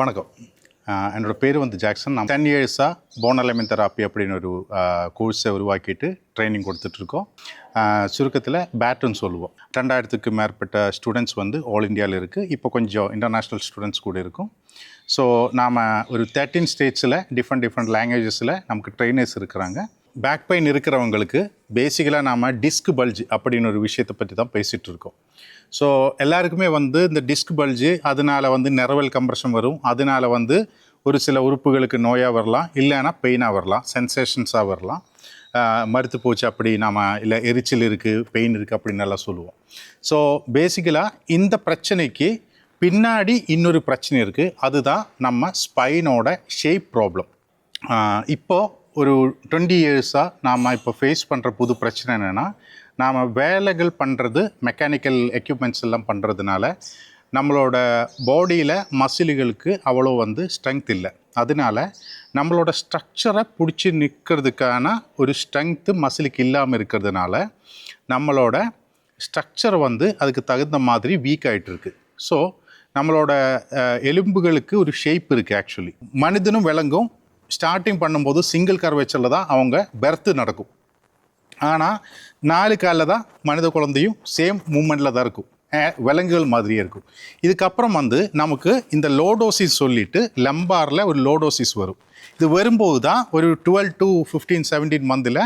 வணக்கம். என்னோடய என்னோட பேர் வந்து ஜாக்சன். நான் டென் இயர்ஸாக போன் எலமெண்ட் தெராப்பி அப்படின்னு ஒரு கோர்ஸை உருவாக்கிட்டு ட்ரைனிங் கொடுத்துட்ருக்கோம். சுருக்கத்தில் பேட்டுன்னு சொல்லுவோம். ரெண்டாயிரத்துக்கு மேற்பட்ட ஸ்டூடெண்ட்ஸ் வந்து ஆல் இந்தியாவில் இருக்குது இப்போ கொஞ்சம் இன்டர்நேஷ்னல் ஸ்டூடெண்ட்ஸ் கூட இருக்கும். ஸோ நாம் ஒரு தேர்ட்டீன் ஸ்டேட்ஸில் டிஃப்ரெண்ட் டிஃப்ரெண்ட் லாங்குவேஜஸில் நமக்கு ட்ரைனர்ஸ் இருக்கிறாங்க. பேக் பெயின் இருக்கிறவங்களுக்கு பேசிக்கலாக நாம் டிஸ்க் பல்ஜ் அப்படின்னு ஒரு விஷயத்தை பற்றி தான் பேசிகிட்டு இருக்கோம். ஸோ எல்லாருக்குமே வந்து இந்த டிஸ்க் பல்ஜு அதனால வந்து நிறவல் கம்ப்ரஷன் வரும். அதனால வந்து ஒரு சில உறுப்புகளுக்கு நோயாக வரலாம். இல்லைன்னா பெயினாக வரலாம். சென்சேஷன்ஸாக வரலாம். மறுத்து போச்சு அப்படி நாம் இல்லை எரிச்சல் இருக்குது பெயின் இருக்குது அப்படின்னு நல்லா சொல்லுவோம். ஸோ பேசிக்கலாக இந்த பிரச்சனைக்கு பின்னாடி இன்னொரு பிரச்சனை இருக்குது அதுதான் நம்ம ஸ்பைனோட ஷேப் ப்ராப்ளம் இப்போது ஒரு டுவெண்ட்டி இயர்ஸாக நாம் இப்போ ஃபேஸ் பண்ணுற புது பிரச்சனை என்னென்னா நாம் வேலைகள் பண்ணுறது மெக்கானிக்கல் எக்யூப்மெண்ட்ஸ் எல்லாம் பண்ணுறதுனால நம்மளோட பாடியில் மசில்களுக்கு அவ்வளோ வந்து ஸ்ட்ரென்த் இல்லை. அதனால நம்மளோட ஸ்ட்ரக்சரை பிடிச்சி நிற்கிறதுக்கான ஒரு ஸ்ட்ரென்த்து மசிலுக்கு இல்லாமல் இருக்கிறதுனால நம்மளோட ஸ்ட்ரக்சர் வந்து அதுக்கு தகுந்த மாதிரி வீக் ஆகிட்டுருக்கு ஸோ நம்மளோட எலும்புகளுக்கு ஒரு ஷேப் இருக்குது ஆக்சுவலி மனிதனும் விலங்கும் ஸ்டார்டிங் பண்ணும்போது சிங்கிள் கர்வேச்சரில் தான் அவங்க பெர்த்து நடக்கும். ஆனால் நாலு காலில் தான் மனித குழந்தையும் சேம் மூமெண்ட்டில் தான் இருக்கும். விலங்குகள் மாதிரியே இருக்கும். இதுக்கப்புறம் வந்து நமக்கு இந்த லோடோசிஸ் சொல்லிட்டு லம்பாரில் ஒரு லோடோசிஸ் வரும். இது வரும்போது தான் ஒரு டுவெல் டு ஃபிஃப்டீன் செவன்டீன் மந்தில்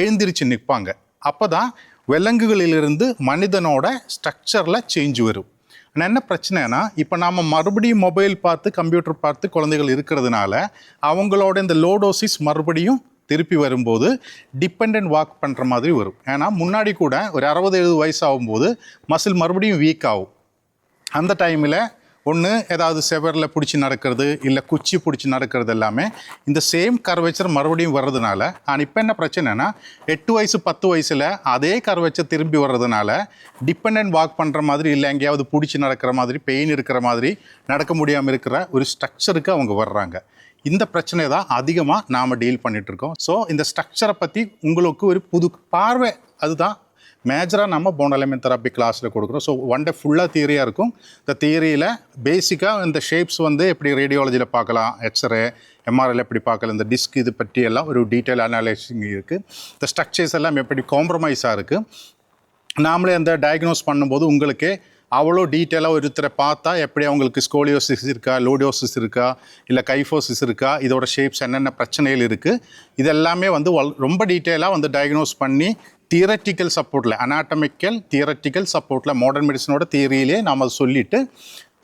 எழுந்திரிச்சு நிற்பாங்க அப்போ தான் விலங்குகளிலிருந்து மனிதனோட ஸ்ட்ரக்சரில் சேஞ்ச் வரும். ஆனால் என்ன பிரச்சனைனா இப்போ நாம் மறுபடியும் மொபைல் பார்த்து கம்ப்யூட்டர் பார்த்து குழந்தைகள் இருக்கிறதுனால அவங்களோட இந்த லோடோசிஸ் மறுபடியும் திருப்பி வரும்போது டிபெண்ட் வாக் பண்ணுற மாதிரி வரும். ஏன்னா முன்னாடி கூட ஒரு அறுபது எழுபது வயசு ஆகும்போது மசில் மறுபடியும் வீக் ஆகும். அந்த டைமில் ஒன்று ஏதாவது செவரில் பிடிச்சி நடக்கிறது இல்லை குச்சி பிடிச்சி நடக்கிறது எல்லாமே இந்த சேம் கர்வச்சர் மறுபடியும் வர்றதுனால ஆனால் இப்போ என்ன பிரச்சனைனா எட்டு வயசு பத்து வயசில் அதே கர்வச்சர் திரும்பி வர்றதுனால டிபெண்ட் வாக் பண்ணுற மாதிரி இல்லை எங்கேயாவது பிடிச்சி நடக்கிற மாதிரி பெயின் இருக்கிற மாதிரி நடக்க முடியாமல் இருக்கிற ஒரு ஸ்ட்ரக்சருக்கு அவங்க வர்றாங்க. இந்த பிரச்சனை தான் அதிகமாக நாம் டீல் பண்ணிட்டு இருக்கோம். ஸோ இந்த ஸ்ட்ரக்சரை பற்றி உங்களுக்கு ஒரு புது பார்வை அதுதான் மேஜராக நம்ம போன் எலமெண்ட் தெராப்பி கிளாஸில் கொடுக்குறோம். ஸோ ஒன் டே ஃபுல்லாக தியரியாக இருக்கும். இந்த தியரியில் பேசிக்காக இந்த ஷேப்ஸ் வந்து எப்படி ரேடியாலஜியில் பார்க்கலாம் எக்ஸ்ரே எம்ஆர்எல் எப்படி பார்க்கலாம் இந்த டிஸ்க் இது பற்றி எல்லாம் ஒரு டீட்டெயில் அனாலிசிங் இருக்குது இந்த ஸ்ட்ரக்சர்ஸ் எல்லாம் எப்படி காம்ப்ரமைஸாக இருக்குது நாமளே அந்த டயக்னோஸ் பண்ணும்போது உங்களுக்கு அவ்வளோ டீட்டெயிலாக ஒருத்தரை பார்த்தா எப்படி அவங்களுக்கு ஸ்கோலியோசிஸ் இருக்கா லோடியோசிஸ் இருக்கா இல்லை கைஃபோசிஸ் இருக்கா இதோட ஷேப்ஸ் என்னென்ன பிரச்சனைகள் இருக்குது இதெல்லாமே வந்து ரொம்ப டீட்டெயிலாக வந்து டயக்னோஸ் பண்ணி தியரட்டிக்கல் சப்போர்ட்டில் அனாட்டமிக்கல் தியரட்டிக்கல் சப்போர்ட்டில் மாடர்ன் மெடிசனோட தியரியிலே நாம் அதை சொல்லிவிட்டு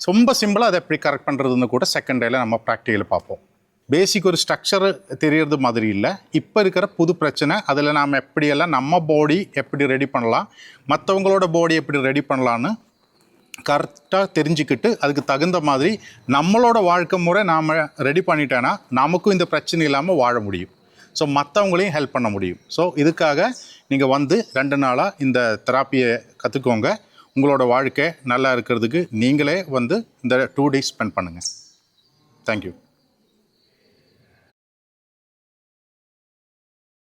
ரொம்ப சிம்பிளாக அதை எப்படி கரெக்ட் பண்ணுறதுன்னு கூட செகண்ட் டேயில் நம்ம ப்ராக்டிக்கலில் பார்ப்போம். பேசிக் ஒரு ஸ்ட்ரக்சர் தெரியறது மாதிரி இல்லை. இப்போ இருக்கிற புது பிரச்சனை அதில் நாம் எப்படியெல்லாம் நம்ம பாடி எப்படி ரெடி பண்ணலாம் மற்றவங்களோட பாடி எப்படி ரெடி பண்ணலான்னு கரெக்டாக தெரிஞ்சுக்கிட்டு அதுக்கு தகுந்த மாதிரி நம்மளோட வாழ்க்கை முறை நாம் ரெடி பண்ணிட்டேன்னா நமக்கும் இந்த பிரச்சனை இல்லாமல் வாழ முடியும். ஸோ மற்றவங்களையும் ஹெல்ப் பண்ண முடியும். ஸோ இதுக்காக நீங்கள் வந்து ரெண்டு நாளாக இந்த தெராப்பியை கற்றுக்கோங்க உங்களோட வாழ்க்கை நல்லா இருக்கிறதுக்கு நீங்களே வந்து இந்த டூ டேஸ் ஸ்பெண்ட் பண்ணுங்கள் தேங்க்யூ